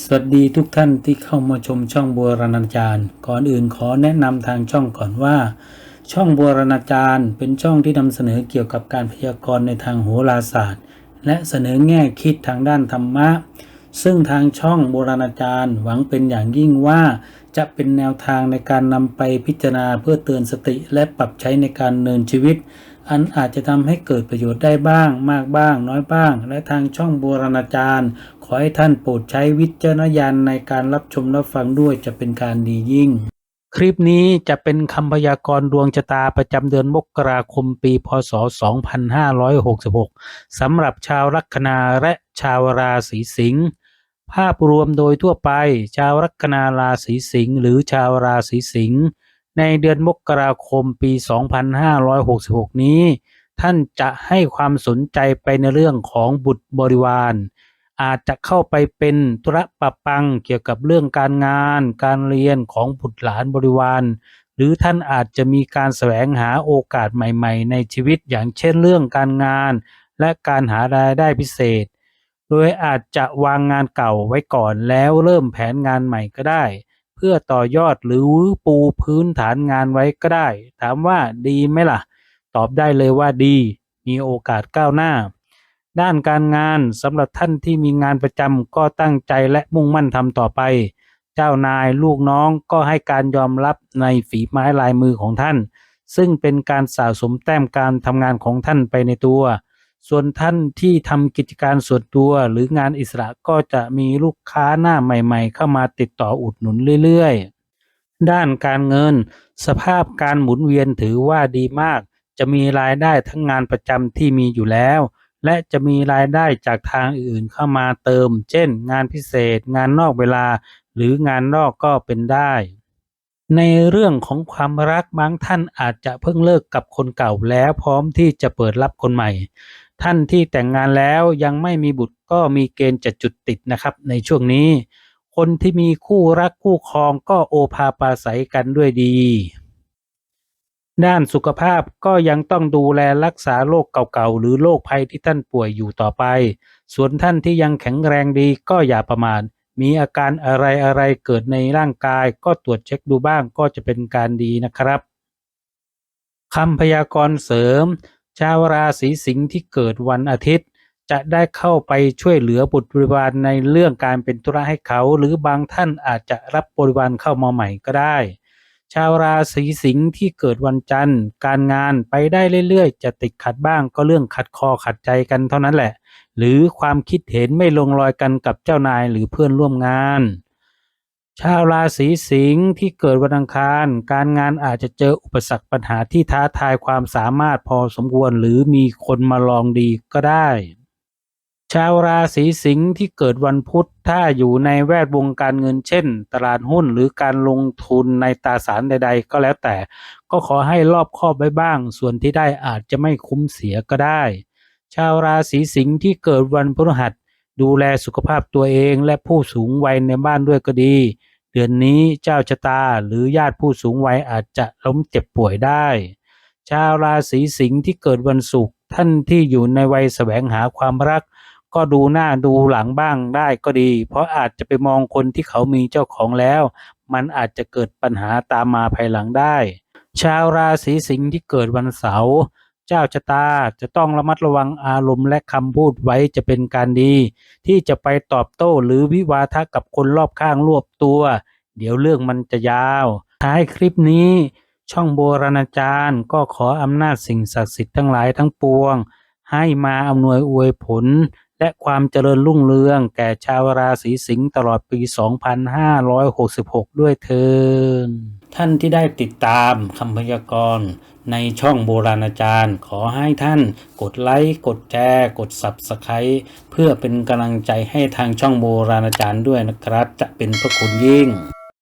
สวัสดีทุกท่านที่เข้ามาชมช่องบัวรณาจารย์ ก่อนอื่นขอแนะนำทางช่องก่อนว่า ช่องบัวรณาจารย์ เป็นช่องที่นำเสนอเกี่ยวกับการพยากรณ์ในทางโหราศาสตร์ และเสนอแง่คิดทางด้านธรรมะ ซึ่งทางช่องโบราณอาจารย์ หวังเป็นอย่างยิ่งว่า จะเป็นแนวทางในการนำไปพิจารณาเพื่อเตือนสติและปรับใช้ในการเนินชีวิต อันอาจจะทำให้เกิดประโยชน์ได้บ้าง มากบ้าง น้อยบ้าง และทางช่องโบราณอาจารย์ ขอให้ท่านโปรดใช้วิจารณญาณในการรับชมรับฟังด้วยจะเป็นการดียิ่ง คลิปนี้จะเป็นคำพยากรณ์ดวงชะตาประจำเดือนมกราคมปี พศ 2566 สำหรับชาวลัคนาและชาวราศีสิงห์ภาพรวมโดยทั่วไป ชาวลัคนาราศีสิงห์หรือชาวราศีสิงห์ ในเดือนมกราคมปี 2566 นี้ ท่านจะให้ความสนใจไปในเรื่องของบุตรบริวาร อาจจะเข้าไปเป็นธุระปะปังเกี่ยวกับเรื่องการงาน การเรียนของบุตรหลานบริวาร หรือท่านอาจจะมีการแสวงหาโอกาสใหม่ๆ ในชีวิตอย่างเช่นเรื่องการงาน และการหารายได้พิเศษ โดยอาจจะวางงานเก่าไว้ก่อนแล้วเริ่มแผนงานใหม่ก็ได้ พื่อต่อยอดหรือปูพื้นฐานงานไว้ก็ได้ ถามว่าดีไหมล่ะ ตอบได้เลยว่าดี มีโอกาสก้าวหน้า ด้านการงานสำหรับท่านที่มีงานประจำก็ตั้งใจและมุ่งมั่นทำต่อไป เจ้านายลูกน้องก็ให้การยอมรับในฝีไม้ลายมือของท่าน ซึ่งเป็นการสะสมแต้มการทำงานของท่านไปในตัว ส่วนท่านที่ทำกิจการส่วนตัวหรืองานอิสระก็จะมีลูกค้าหน้าใหม่ๆ เข้ามาติดต่ออุดหนุนเรื่อยๆ ด้านการเงิน สภาพการหมุนเวียนถือว่าดีมาก จะมีรายได้ทั้งงานประจำที่มีอยู่แล้ว และจะมีรายได้จากทางอื่นเข้ามาเติม เช่น งานพิเศษ งานนอกเวลา หรืองานนอกก็เป็นได้ ในเรื่องของความรักบางท่านอาจจะเพิ่งเลิกกับคนเก่าแล้วพร้อมที่จะเปิดรับคนใหม่ ท่านที่แต่งงานแล้วยังไม่มีบุตรก็มีเกณฑ์จะจุดติดนะครับในช่วงนี้ คนที่มีคู่รักคู่ครองก็โอภาปาศัยกันด้วยดี ด้านสุขภาพก็ยังต้องดูแลรักษาโรคเก่าๆ หรือโรคภัยที่ท่านป่วยอยู่ต่อไป ส่วนท่านที่ยังแข็งแรงดีก็อย่าประมาทมีอาการอะไรๆเกิดในร่างกายก็ตรวจเช็คดูบ้างก็จะเป็นการดีนะครับคำพยากรณ์เสริม ชาวราศีสิงห์ที่เกิดวันอาทิตย์ จะได้เข้าไปช่วยเหลือบุตรบริวารในเรื่องการเป็นธุระให้เขา หรือบางท่านอาจจะรับบริวารเข้ามาใหม่ก็ได้ ชาวราศีสิงห์ที่เกิดวันจันทร์ การงานไปได้เรื่อยๆ จะติดขัดบ้างก็เรื่องขัดคอขัดใจกันเท่านั้นแหละ หรือความคิดเห็นไม่ลงรอยกันกับเจ้านายหรือเพื่อนร่วมงาน ชาวราศีสิงห์ที่เกิดวันอังคาร การงานอาจจะเจออุปสรรคปัญหาที่ท้าทายความสามารถพอสมควรหรือมีคนมาลองดีก็ได้ ชาวราศีสิงห์ที่เกิดวันพุธถ้าอยู่ในแวดวงการเงินเช่น ตลาดหุ้นหรือการลงทุนในตราสารใด ๆ ก็แล้วแต่ ก็ขอให้รอบคอบไว้บ้าง ส่วนที่ได้อาจจะไม่คุ้มเสียก็ได้ ชาวราศีสิงห์ที่เกิดวันพฤหัส ดูแลสุขภาพตัวเองและผู้สูงวัยในบ้านด้วยก็ดี เดือนนี้เจ้าชะตาหรือญาติผู้สูงวัยอาจจะล้มเจ็บป่วยได้ ชาวราศีสิงห์ที่เกิดวันศุกร์ท่านที่อยู่ในวัยแสวงหาความรัก ก็ดูหน้าดูหลังบ้างได้ก็ดี เพราะอาจจะไปมองคนที่เขามีเจ้าของแล้ว มันอาจจะเกิดปัญหาตามมาภายหลังได้ ชาวราศีสิงห์ที่เกิดวันเสาร์ เจ้าชะตาจะต้องระมัดระวังอารมณ์และคำพูดไว้จะเป็นการดี ที่จะไปตอบโต้หรือวิวาทะกับคนรอบข้างรวบตัว เดี๋ยวเรื่องมันจะยาว ท้ายคลิปนี้ ช่องโบราณอาจารย์ ก็ขออำนาจสิ่งศักดิ์สิทธิ์ทั้งหลายทั้งปวง ให้มาอำนวยอวยผล และความเจริญรุ่งเรืองแก่ชาวราศีสิงห์ตลอดปี 2566 ด้วยเทินท่านที่ได้ติดตามคำพยากรณ์ในช่องโบราณอาจารย์ ขอให้ท่านกดไลค์กดแชร์กด Subscribe เพื่อเป็นกำลังใจให้ทางช่องโบราณอาจารย์ด้วยนะครับ จะเป็นพระคุณยิ่ง